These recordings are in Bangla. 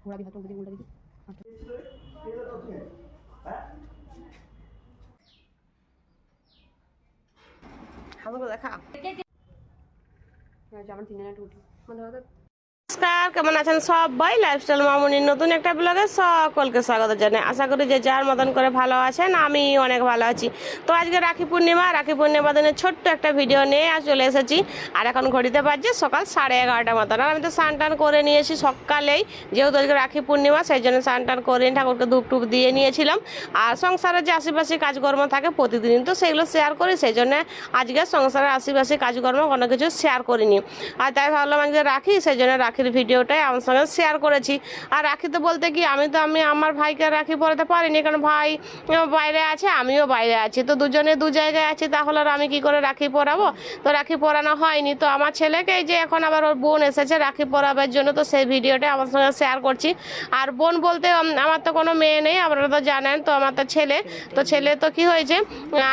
ঘোরা দিঘা তো উল্টা আচ্ছা আমাকে দেখা আমার তিন জায়গায় উঠি মানে ধরো কেমন আছেন সবাই? লাইফস্টাইল মামুনির নতুন একটা ব্লগে সকলকে স্বাগত জানাই। আশা করি যে যার মতন করে ভালো আছেন আমি অনেক ভালো আছি। তো আজকে রাখি পূর্ণিমা রাখি পূর্ণিমা দিনের ছোট্ট একটা ভিডিও নিয়ে আজ চলে এসেছি। আর এখন ঘড়িতে বাজছে সকাল সাড়ে এগারোটা মতন। আর আমি তো স্নান টান করে নিয়েছি সকালেই। যেহেতু আজকে রাখি পূর্ণিমা, সেই জন্য স্নান টান করে ঠাকুরকে ধূপ টুপ দিয়ে নিয়েছিলাম। আর সংসারের যে আশেপাশে কাজকর্ম থাকে প্রতিদিন তো সেগুলো শেয়ার করি, সেই জন্য আজকে সংসারের আশেপাশে কাজকর্ম কোনো কিছু শেয়ার করিনি। আর তাই ভাবলাম আজকে রাখি, সেই জন্য রাখির ভিডিওটাই আমার সঙ্গে শেয়ার করেছি। আর রাখি তো বলতে কি, আমি তো, আমি আমার ভাইকে রাখি পরাতে পারিনি, কারণ ভাই বাইরে আছে, আমিও বাইরে আছি। তো দুজনে দু জায়গায় আছি, তাহলে আর আমি কি করে রাখি পরাবো তো রাখি পরানো হয়নি। তো আমার ছেলেকে যে এখন আবার ওর বোন এসেছে রাখি পরাবার জন্য, তো সেই ভিডিওটা আমার সঙ্গে শেয়ার করছি। আর বোন বলতে আমার তো কোনো মেয়ে নেই, আপনারা তো জানেন, তো আমার তো ছেলে। তো ছেলে তো কি হয়েছে,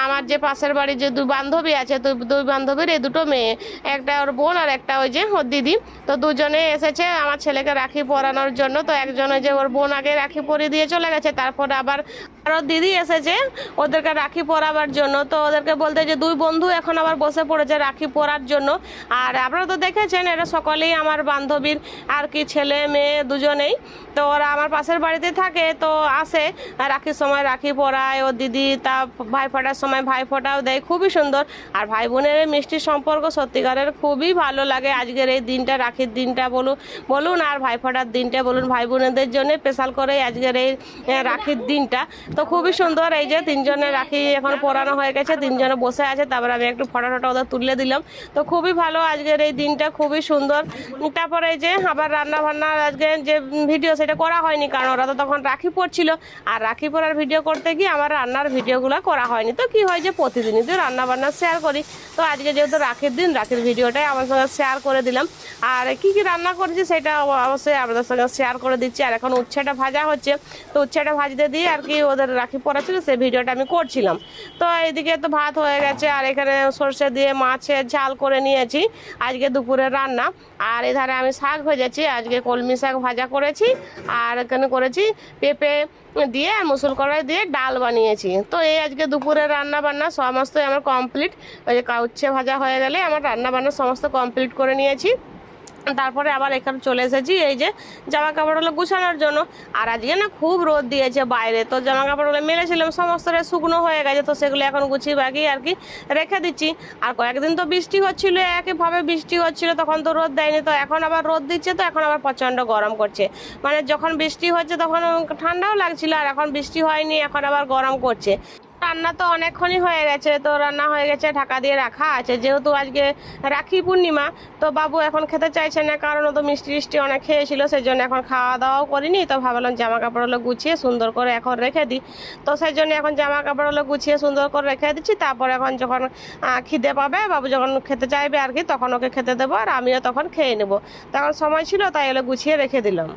আমার যে পাশের বাড়ির যে দুই বান্ধবী আছে দুই বান্ধবীর এই দুটো মেয়ে, একটা ওর বোন আর একটা ওই যে ওর দিদি। তো দুজনে এসেছে আমার ছেলেকে রাখি পরানোর জন্য, তো একজন ওই যে ওর বোন আগে রাখি পরিয়ে দিয়ে চলে গেছে, তারপরে আবার আরও দিদি এসেছে ওদেরকে রাখি পরাবার জন্য। তো ওদেরকে বলতে যে দুই বন্ধু এখন আবার বসে পড়েছে রাখি পরার জন্য। আর আপনারা তো দেখেছেন, এরা সকলেই আমার বান্ধবীর আর কি ছেলে মেয়ে দুজনেই। তো ওরা আমার পাশের বাড়িতে থাকে, তো আসে, রাখির সময় রাখি পরায়, ও দিদি তা ভাই ফোটার সময় ভাই ফোটাও দেয়, খুবই সুন্দর। আর ভাই বোনের মিষ্টি সম্পর্ক সত্যিকারের খুবই ভালো লাগে, আজকের এই দিনটা, রাখির দিনটা বলুন। বলুন আর ভাই ফোটার দিনটা, বলুন ভাই বোনেদের জন্য স্পেশাল করে আজকের এই রাখির দিনটা। তো খুবই সুন্দর এই যে তিনজনে রাখি এখন পরানো হয়ে গেছে, তিনজনে বসে আছে, তারপরে আমি একটু ফটো টটো ওদের তুলে দিলাম। তো খুবই ভালো আজকের এই দিনটা, খুবই সুন্দর। তারপরে এই যে আবার রান্না বান্না আজকে যে ভিডিও সেটা করা হয়নি, কারণ ওরা তো তখন রাখি পড়ছিল। আর রাখি পড়ার ভিডিও করতে গিয়ে আমার রান্নার ভিডিওগুলো করা হয়নি। তো কি হয় যে প্রতিদিনই তো রান্না বান্না শেয়ার করি। তো আজকে যেহেতু রাখির দিন, রাখির ভিডিওটাই আমার সঙ্গে শেয়ার করে দিলাম। আর কি কি রান্না করেছি সেটা অবশ্যই আপনাদের সঙ্গে শেয়ার করে দিচ্ছি। আর এখন উচ্ছেটা ভাজা হচ্ছে। তো উচ্ছেটা ভাজতে দিয়ে আর কি ওদের রাখি পড়া ছিল, সেই ভিডিওটা আমি করছিলাম। তো এইদিকে তো ভাত হয়ে গেছে, আর এখানে সর্ষে দিয়ে মাছের ঝাল করে নিয়েছি। আজকে দুপুরের রান্না। আর এধারে আমি শাক ভেজেছি, আজকে কলমি শাক ভাজা করেছি। আর এখানে করেছি পেঁপে দিয়ে আর মুসুর কড়াই দিয়ে ডাল বানিয়েছি। তো এই আজকে দুপুরের রান্না বান্না সমস্তই আমার কমপ্লিট ওই যে উচ্ছে ভাজা হয়ে গেলে আমার রান্না বান্না সমস্ত কমপ্লিট করে নিয়েছি। তারপরে আবার এখানে চলে এসেছি, এই যে জামা কাপড়গুলো গুছানোর জন্য। আর আজকে না খুব রোদ দিয়েছে বাইরে, তো জামা কাপড়গুলো মেলেছিলাম, সমস্তটা শুকনো হয়ে গেছে, তো সেগুলো এখন গুছিয়ে বাগিয়ে আর কি রেখে দিচ্ছি। আর কয়েকদিন তো বৃষ্টি হচ্ছিল, একইভাবে বৃষ্টি হচ্ছিল, তখন তো রোদ দেয়নি, তো এখন আবার রোদ দিচ্ছে, তো এখন আবার প্রচণ্ড গরম করছে। মানে যখন বৃষ্টি হচ্ছে, তখন ঠান্ডাও লাগছিল, আর এখন বৃষ্টি হয়নি, এখন আবার গরম করছে। রান্না তো অনেকক্ষণই হয়ে গেছে, তো রান্না হয়ে গেছে, ঢাকা দিয়ে রাখা আছে। যেহেতু আজকে রাখি পূর্ণিমা, তো বাবু এখন খেতে চাইছে না, কারণ ও তো মিষ্টি মিষ্টি অনেক খেয়েছিল সেই জন্য এখন খাওয়া দাওয়াও করিনি। তো ভাবলাম জামা কাপড়গুলো গুছিয়ে সুন্দর করে এখন রেখে দিই। তো সেই জন্য এখন জামা কাপড়গুলো গুছিয়ে সুন্দর করে রেখে দিচ্ছি। তারপর এখন যখন খিদে পাবে, বাবু যখন খেতে চাইবে আর কি, তখন ওকে খেতে দেবো, আর আমিও তখন খেয়ে নেব। তখন সময় ছিল, তাই এগুলো গুছিয়ে রেখে দিলাম।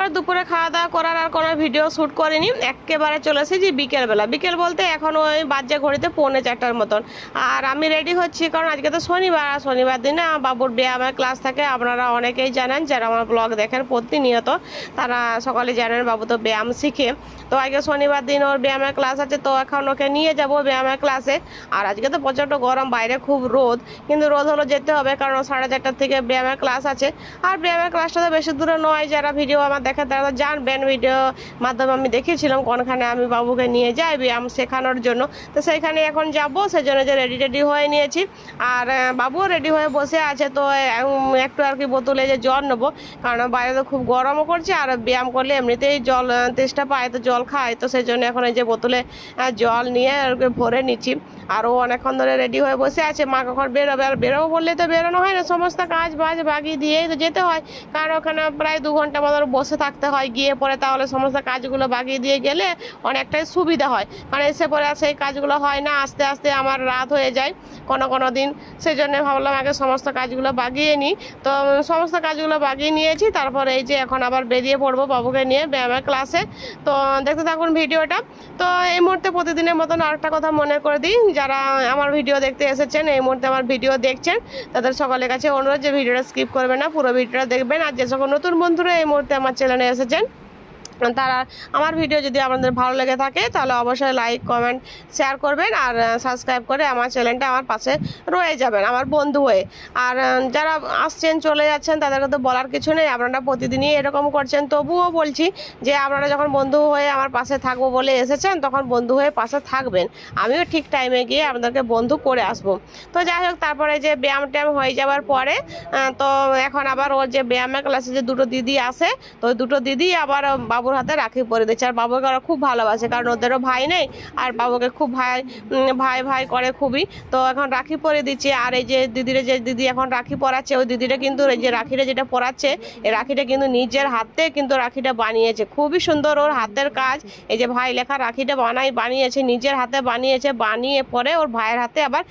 আর দুপুরে খাওয়া দাওয়া করার আর কোনো ভিডিও শ্যুট করিনি। একেবারে চলে এসেছি বিকেলবেলা। বিকেল বলতে এখন ওই বাজে ঘড়িতে পৌনে চারটার মতন। আর আমি রেডি হচ্ছি কারণ আজকে তো শনিবার, আর শনিবার দিনে আমার বাবুর ব্যায়ামের ক্লাস থাকে। আপনারা অনেকেই জানেন যারা আমার ব্লগ দেখেন প্রতিনিয়ত, তারা সকালে জানেন বাবু তো ব্যায়াম শিখে। তো আজকে শনিবার দিন ওর ব্যায়ামের ক্লাস আছে, তো এখন ওকে নিয়ে যাব ব্যায়ামের ক্লাসে আর আজকে তো প্রচণ্ড গরম, বাইরে খুব রোদ। কিন্তু রোদ হলো যেতে হবে, কারণ সাড়ে চারটার থেকে ব্যায়ামের ক্লাস আছে। আর ব্যায়ামের ক্লাসটা তো বেশি দূরে নয়, যারা ভিডিও আমার দেখে তারা জানবেন ভিডিও মাধ্যমে আমি দেখিয়েছিলাম কোনখানে আমি বাবুকে নিয়ে যাই ব্যায়াম শেখানোর জন্য। তো সেইখানে এখন যাব সেই জন্য যে রেডি টেডি হয়ে নিয়েছি। আর বাবুও রেডি হয়ে বসে আছে, তো একটু আর কি বোতলে যে জল নেব। কারণ বাইরে তো খুব গরমও করছে, আর ব্যায়াম করলে এমনিতেই জল তেষ্টা পায়, তো জল খায়। তো সেই জন্য এখন এই যে বোতলে জল নিয়ে ভরে নিচ্ছি। আর ও অনেকক্ষণ ধরে রেডি হয়ে বসে আছে, মা কখন বেরোবে? আর বেরোবো বললে তো বেরোনো হয় না, সমস্ত কাজ বাজ বাগিয়ে দিয়েই তো যেতে হয়। কারণ ওখানে প্রায় দু ঘণ্টা মতো বসে থাকতে হয়, গিয়ে পরে তাহলে সমস্ত কাজগুলো বাগিয়ে দিয়ে গেলে অনেকটাই সুবিধা হয়। কারণ এসে পরে আর সেই কাজগুলো হয় না, আস্তে আস্তে আমার রাত হয়ে যায়। কোনো কোনো দিন সেই জন্য ভাবলাম আগে সমস্ত কাজগুলো বাগিয়ে নিই। তো সমস্ত কাজগুলো বাগিয়ে নিয়েছি, তারপর এই যে এখন আবার বেরিয়ে পড়ব বাবুকে নিয়ে ব্যায়ামের ক্লাসে। তো দেখতে থাকুন ভিডিওটা। তো এই মুহূর্তে প্রতিদিনের মতন আরেকটা কথা মনে করে দিই, যারা আমার ভিডিও দেখতে এসেছেন, এই মুহূর্তে আমার ভিডিও দেখছেন, তাদের সকলের কাছে অনুরোধ যে ভিডিওটা স্কিপ করবে না, পুরো ভিডিওটা দেখবেন। আর যে সকল নতুন বন্ধুরা এই মুহূর্তে আমার চ্যানেলে এসেছেন তারা আমার ভিডিও যদি আপনাদের ভালো লেগে থাকে, তাহলে অবশ্যই লাইক কমেন্ট শেয়ার করবেন আর সাবস্ক্রাইব করে আমার চ্যানেলটা আমার পাশে রয়ে যাবেন, আমার বন্ধু হয়ে। আর যারা আসছেন, চলে যাচ্ছেন, তাদেরকে তো বলার কিছু নেই, আপনারা প্রতিদিনই এরকম করছেন। তবুও বলছি যে, আপনারা যখন বন্ধু হয়ে আমার পাশে থাকব বলে এসেছেন, তখন বন্ধু হয়ে পাশে থাকবেন। আমিও ঠিক টাইমে গিয়ে আপনাদেরকে বন্ধু করে আসব। তো যাই হোক, তারপরে যে ব্যায়াম ট্যায়াম হয়ে যাওয়ার পরে তো এখন আবার ওর যে ব্যায়ামের ক্লাসে যে দুটো দিদি আসে তো দুটো দিদি আবার বাবুর হাতে রাখি পরে দিচ্ছে। আর বাবুকে ওরা খুব ভালোবাসে, কারণ ওদেরও ভাই নেই, আর বাবুকে খুব ভাই ভাই ভাই করে খুবই। তো এখন রাখি পরে দিচ্ছে, আর এই যে দিদিরে যে দিদি এখন রাখি পরাচ্ছে, ওই দিদিটা কিন্তু এই যে রাখিটা যেটা পরাচ্ছে, এই রাখিটা কিন্তু নিজের হাতে কিন্তু রাখিটা বানিয়েছে। খুবই সুন্দর ওর হাতের কাজ। এই যে ভাই লেখা রাখিটা বানাই, বানিয়েছে, নিজের হাতে বানিয়েছে, বানিয়ে পরে ওর ভাইয়ের হাতে আবার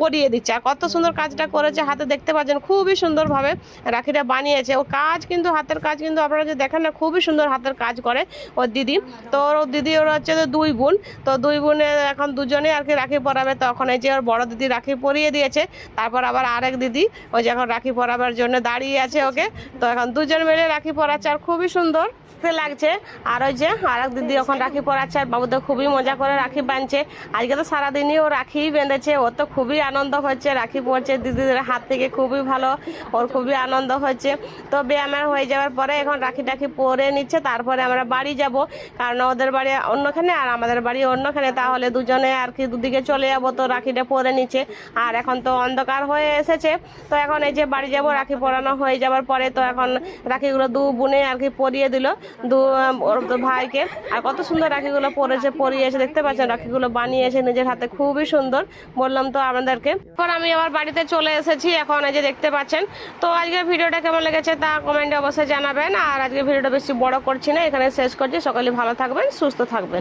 পরিয়ে দিচ্ছে। আর কত সুন্দর কাজটা করেছে হাতে, দেখতে পাচ্ছেন, খুবই সুন্দরভাবে রাখিটা বানিয়েছে। ও কাজ কিন্তু, হাতের কাজ কিন্তু আপনারা যে দেখেন না, খুবই সুন্দর হাতের কাজ করে ওর দিদি। তো ওর দিদি ওর হচ্ছে দুই বোন। তো দুই বোনে এখন দুজনে আর কি রাখি পরাবে। তখন এই যে ওর বড় দিদি রাখি পরিয়ে দিয়েছে, তারপর আবার আরেক দিদি, ওই যে এখন রাখি পরাবার জন্য দাঁড়িয়ে আছে ওকে। তো এখন দুজন মিলে রাখি পরাচ্ছে আর খুবই সুন্দর লাগছে। আর ওই যে আর এক দিদি এখন রাখি পরাচ্ছে আর বাবুদের খুবই মজা করে রাখি বাঁধছে। আজকে তো সারাদিনই ও রাখি বেঁধেছে। ওর তো খুবই আনন্দ হচ্ছে রাখি পড়ছে দিদিদের হাত থেকে খুবই ভালো, ওর খুবই আনন্দ হচ্ছে। তো ব্যায়ামের হয়ে যাওয়ার পরে এখন রাখি টাখি পরে নিচ্ছে। তারপরে আমরা বাড়ি যাব। কারণ ওদের বাড়ি অন্যখানে আর আমাদের বাড়ি অন্যখানে, তাহলে দুজনে আর কি দুদিকে চলে যাব। তো রাখিটা পরে নিচ্ছে আর এখন তো অন্ধকার হয়ে এসেছে। তো এখন এই যে বাড়ি যাব, রাখি পরানো হয়ে যাওয়ার পরে তো এখন রাখিগুলো দু বোনে আর কি পরিয়ে দিল। দু ভাইকে। আর কত সুন্দর রাখিগুলো পরেছে, পরিয়েছে। দেখতে পাচ্ছেন, রাখিগুলো বানিয়েছে নিজের হাতে। খুবই সুন্দর। বললাম তো আপনাদেরকে এখন আমি আবার বাড়িতে চলে এসেছি। এখন এই যে দেখতে পাচ্ছেন। তো আজকের ভিডিওটা কেমন লেগেছে তা কমেন্টে অবশ্যই জানাবেন। আর আজকে ভিডিওটা বেশি বড় করছি না এখানে শেষ করছি। সকলে ভালো থাকবেন সুস্থ থাকবেন।